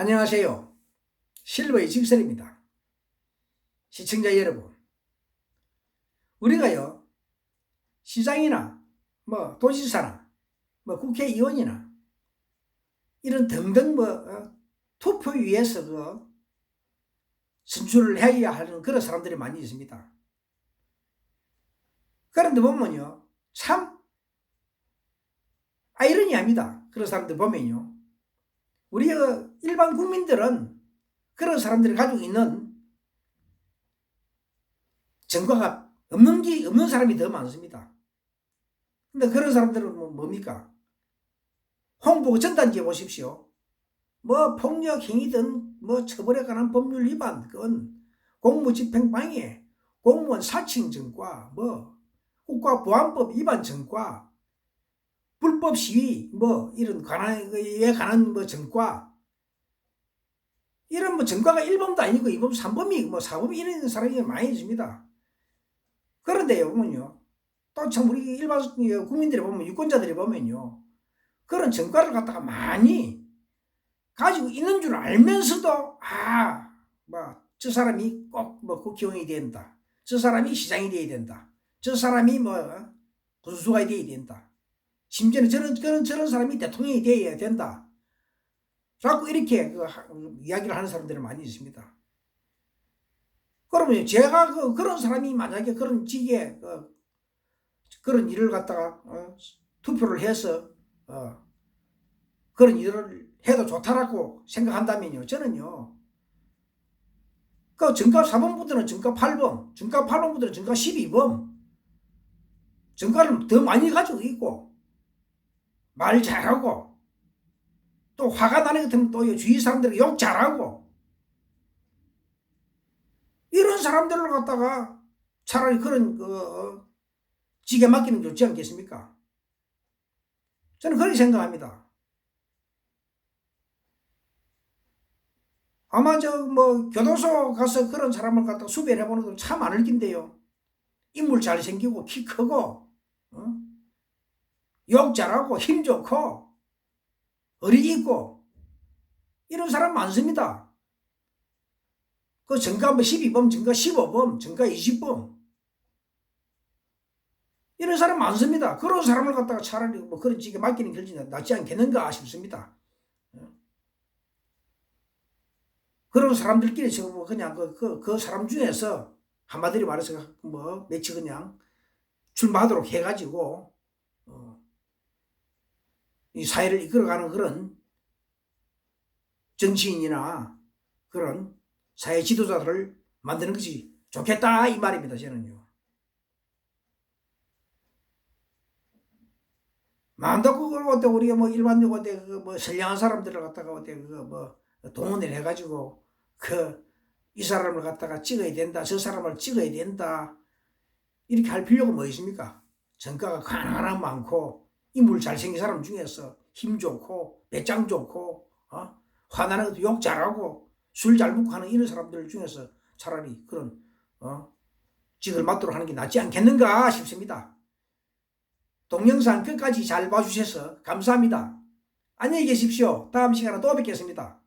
안녕하세요. 실버의 직설입니다. 시청자 여러분, 우리가요, 시장이나 뭐 도지사나 뭐 국회의원이나 이런 등등 뭐 어, 투표 위해서 그 선출을 해야 하는 그런 사람들이 많이 있습니다. 그런데 보면요, 참 아이러니합니다. 그런 사람들 보면요. 우리 그 일반 국민들은 그런 사람들이 가지고 있는 정과가 없는 게 없는 사람이 더 많습니다. 근데 그런 사람들은 뭐 뭡니까? 홍보 전단지에 보십시오. 뭐 폭력 행위든 뭐 처벌에 관한 법률 위반 그건 공무집행 방해 공무원 사칭 전과 뭐 국가보안법 위반 전과 불법 시위 뭐 이런 관한 에 관한 뭐 전과 이런 뭐 전과가 1범도 아니고 2범, 3범이 뭐 4범이 이런 사람이 많이 있습니다. 그런데요 보면요. 또 참 우리 일반 국민들이 보면 유권자들이 보면요. 그런 전과를 갖다가 많이 가지고 있는 줄 알면서도 아 뭐 저 사람이 꼭 뭐 국회의원이 된다. 저 사람이 시장이 돼야 된다. 저 사람이 뭐 군수가 돼야 된다. 심지어는 저런, 저런, 저런 사람이 대통령이 되어야 된다. 자꾸 이렇게 그 하- 이야기를 하는 사람들이 많이 있습니다. 그러면 제가 그, 그런 사람이 만약에 그런 직에 그, 그런 일을 갖다가 어, 투표를 해서 어, 그런 일을 해도 좋다라고 생각한다면요. 저는요. 그 정가 4번부터는 정가 8번, 정가 8번부터는 정가 12번, 정가를 더 많이 가지고 있고, 말 잘하고 또 화가 나는 것 같으면 또 주위 사람들 욕 잘하고 이런 사람들을 갖다가 차라리 그런 그 어, 지게 맡기는 게 좋지 않겠습니까? 저는 그렇게 생각합니다. 아마 저 뭐 교도소 가서 그런 사람을 갖다 수배해 보는 것도 참 많을 긴데요. 인물 잘생기고 키 크고 어? 욕 잘하고 힘 좋고 어리 있고 이런 사람 많습니다. 그뭐 12범, 정가 15범, 정가 20범 이런 사람 많습니다. 그런 사람을 갖다가 차라리 뭐 그런 직에 맡기는 결정이 낫지 않겠는가 싶습니다. 어? 그런 사람들끼리 지금 뭐 그냥 그, 그, 그 사람 중에서 한마디로 말해서 뭐 며칠 그냥 출마하도록 해가지고 어, 이 사회를 이끌어가는 그런 정치인이나 그런 사회 지도자들을 만드는 것이 좋겠다 이 말입니다 저는요. 마음도 그걸 어때 우리가 뭐 일반적 어때 그뭐 선량한 사람들을 갖다가 어때 그뭐 동원을 해가지고 그 이 사람을 갖다가 찍어야 된다 저 사람을 찍어야 된다 이렇게 할 필요가 뭐 있습니까? 정가가 가난한 많고 인물 잘생긴 사람 중에서 힘 좋고 배짱 좋고 어? 화나는 것도 욕 잘하고 술 잘 먹고 하는 이런 사람들 중에서 차라리 그런 어? 직을 맡도록 하는 게 낫지 않겠는가 싶습니다. 동영상 끝까지 잘 봐주셔서 감사합니다. 안녕히 계십시오. 다음 시간에 또 뵙겠습니다.